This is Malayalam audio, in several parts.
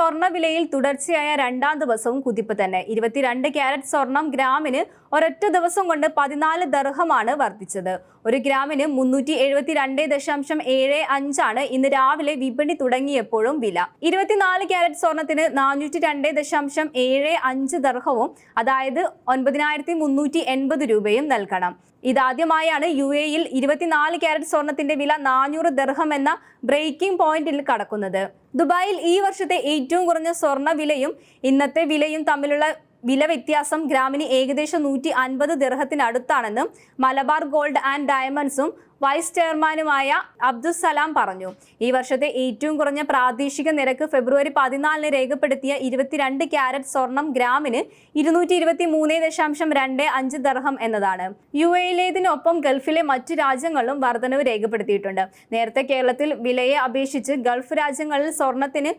സ്വർണ വിലയിൽ തുടർച്ചയായ രണ്ടാം ദിവസവും കുതിപ്പ് തന്നെ. ഇരുപത്തിരണ്ട് ക്യാരറ്റ് സ്വർണം ഗ്രാമിന് ഒരൊറ്റ ദിവസം കൊണ്ട് പതിനാല് ദർഹമാണ് വർദ്ധിച്ചത്. ഒരു ഗ്രാമിന് മുന്നൂറ്റി എഴുപത്തിരണ്ട് ദശാംശം ഏഴ് അഞ്ചാണ് ഇന്ന് രാവിലെ വിപണി തുടങ്ങിയപ്പോഴും വില. ഇരുപത്തിനാല് ക്യാരറ്റ് സ്വർണത്തിന് നാനൂറ്റി രണ്ട് ദശാംശം ഏഴ് അഞ്ച് ദർഹവും അതായത് ഒൻപതിനായിരത്തി മുന്നൂറ്റി എൺപത് രൂപയും നൽകണം. ഇതാദ്യമായാണ് യു എയിൽ ഇരുപത്തിനാല് ക്യാരറ്റ് സ്വർണത്തിന്റെ വില നാനൂറ് ദർഹം എന്ന ബ്രേക്കിംഗ് പോയിന്റിൽ കടക്കുന്നത്. ദുബായിൽ ഈ വർഷത്തെ ഏറ്റവും കുറഞ്ഞ സ്വർണ വിലയും ഇന്നത്തെ വിലയും തമ്മിലുള്ള വില വ്യത്യാസം ഗ്രാമിന് ഏകദേശം നൂറ്റി അൻപത് ദിർഹത്തിനടുത്താണെന്നും മലബാർ ഗോൾഡ് ആൻഡ് ഡയമണ്ട്സും വൈസ് ചെയർമാനുമായ അബ്ദുസലാം പറഞ്ഞു. ഈ വർഷത്തെ ഏറ്റവും കുറഞ്ഞ പ്രാദേശിക നിരക്ക് ഫെബ്രുവരി പതിനാലിന് രേഖപ്പെടുത്തിയ ഇരുപത്തിരണ്ട് ക്യാരറ്റ് സ്വർണം ഗ്രാമിന് ഇരുന്നൂറ്റി ഇരുപത്തി മൂന്ന് ദശാംശം രണ്ട് അഞ്ച് ദർഹം എന്നതാണ്. യു എയിലേതിനൊപ്പം ഗൾഫിലെ മറ്റു രാജ്യങ്ങളിലും വർധനവ് രേഖപ്പെടുത്തിയിട്ടുണ്ട്. നേരത്തെ കേരളത്തിൽ വിലയെ അപേക്ഷിച്ച് ഗൾഫ് രാജ്യങ്ങളിൽ സ്വർണത്തിന്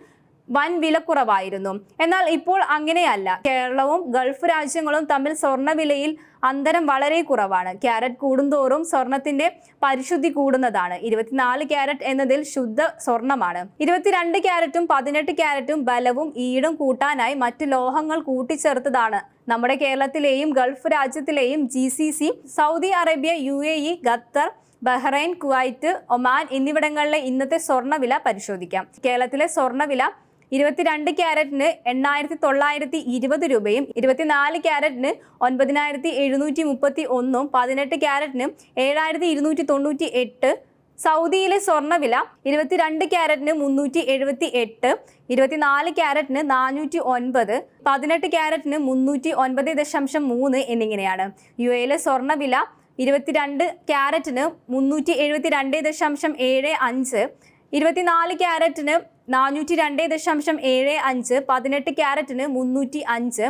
വൻ വിലക്കുറവായിരുന്നു. എന്നാൽ ഇപ്പോൾ അങ്ങനെയല്ല. കേരളവും ഗൾഫ് രാജ്യങ്ങളും തമ്മിൽ സ്വർണവിലയിൽ അന്തരം വളരെ കുറവാണ്. ക്യാരറ്റ് കൂടുന്തോറും സ്വർണത്തിന്റെ പരിശുദ്ധി കൂടുന്നതാണ്. ഇരുപത്തിനാല് ക്യാരറ്റ് എന്നതിൽ ശുദ്ധ സ്വർണമാണ്. ഇരുപത്തിരണ്ട് ക്യാരറ്റും പതിനെട്ട് ക്യാരറ്റും ബലവും ഈടും കൂട്ടാനായി മറ്റ് ലോഹങ്ങൾ കൂട്ടിച്ചേർത്തതാണ്. നമ്മുടെ കേരളത്തിലെയും Gulf രാജ്യത്തിലെയും G C C Saudi Arabia U A E Qatar Bahrain Kuwait Oman എന്നിവിടങ്ങളിലെ ഇന്നത്തെ സ്വർണവില പരിശോധിക്കാം. കേരളത്തിലെ സ്വർണവില ഇരുപത്തിരണ്ട് ക്യാരറ്റിന് എണ്ണായിരത്തി തൊള്ളായിരത്തി ഇരുപത് രൂപയും ഇരുപത്തിനാല് ക്യാരറ്റിന് ഒൻപതിനായിരത്തി എഴുന്നൂറ്റി മുപ്പത്തി ഒന്നും പതിനെട്ട് ക്യാരറ്റിന് ഏഴായിരത്തി ഇരുന്നൂറ്റി തൊണ്ണൂറ്റി എട്ട് സൗദിയിലെ സ്വർണവില ഇരുപത്തിരണ്ട് ക്യാരറ്റിന് മുന്നൂറ്റി എഴുപത്തി എട്ട് ഇരുപത്തിനാല് ക്യാരറ്റിന് നാനൂറ്റി ഒൻപത് പതിനെട്ട് ക്യാരറ്റിന് മുന്നൂറ്റി ഒൻപത് ദശാംശം മൂന്ന് എന്നിങ്ങനെയാണ്. യു എയിലെ സ്വർണവില ഇരുപത്തിരണ്ട് ക്യാരറ്റിന് മുന്നൂറ്റി എഴുപത്തി രണ്ട് ദശാംശം ഏഴ് അഞ്ച് ഇരുപത്തിനാല് ക്യാരറ്റിന് നാനൂറ്റി രണ്ട് ദശാംശം ഏഴ് അഞ്ച് പതിനെട്ട് ക്യാരറ്റിന് മുന്നൂറ്റി അഞ്ച്.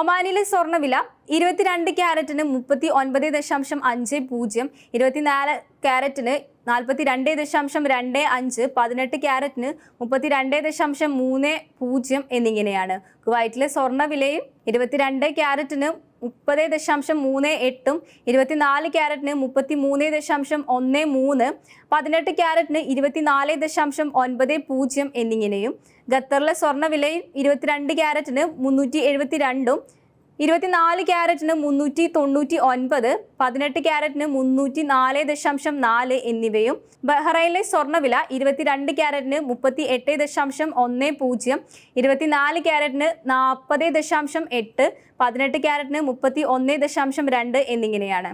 ഒമാനിലെ സ്വർണവില ഇരുപത്തിരണ്ട് ക്യാരറ്റിന് മുപ്പത്തി ഒൻപത് ദശാംശം അഞ്ച് പൂജ്യം. ഇരുപത്തിനാല് ക്യാരറ്റിന് നാൽപ്പത്തി രണ്ട് ദശാംശം രണ്ട് അഞ്ച് പതിനെട്ട് ക്യാരറ്റിന് മുപ്പത്തി രണ്ട് ദശാംശം മൂന്ന് പൂജ്യം എന്നിങ്ങനെയാണ്. കുവൈറ്റിലെ സ്വർണവിലയും ഇരുപത്തിരണ്ട് ക്യാരറ്റിന് മുപ്പത് ദശാംശം മൂന്ന് എട്ടും ഇരുപത്തിനാല് ക്യാരറ്റിന് മുപ്പത്തി മൂന്ന് ദശാംശം ഒന്ന് മൂന്ന് പതിനെട്ട് ക്യാരറ്റിന് ഇരുപത്തിനാല് ദശാംശം ഒൻപത് പൂജ്യം എന്നിങ്ങനെയും ഖത്തറിലെ സ്വർണവിലയും ഇരുപത്തിരണ്ട് ക്യാരറ്റിന് മുന്നൂറ്റി എഴുപത്തി രണ്ടും ഇരുപത്തിനാല് ക്യാരറ്റിന് മുന്നൂറ്റി തൊണ്ണൂറ്റി ഒൻപത് പതിനെട്ട് ക്യാരറ്റിന് മുന്നൂറ്റി നാല് ദശാംശം നാല് എന്നിവയും ബഹ്റൈനിലെ സ്വർണവില ഇരുപത്തിരണ്ട് ക്യാരറ്റിന് മുപ്പത്തി എട്ട് ദശാംശം ഒന്ന് പൂജ്യം ഇരുപത്തിനാല് ക്യാരറ്റിന് നാൽപ്പത് ദശാംശം എട്ട് പതിനെട്ട് ക്യാരറ്റിന് മുപ്പത്തി ഒന്ന് ദശാംശം രണ്ട് എന്നിങ്ങനെയാണ്.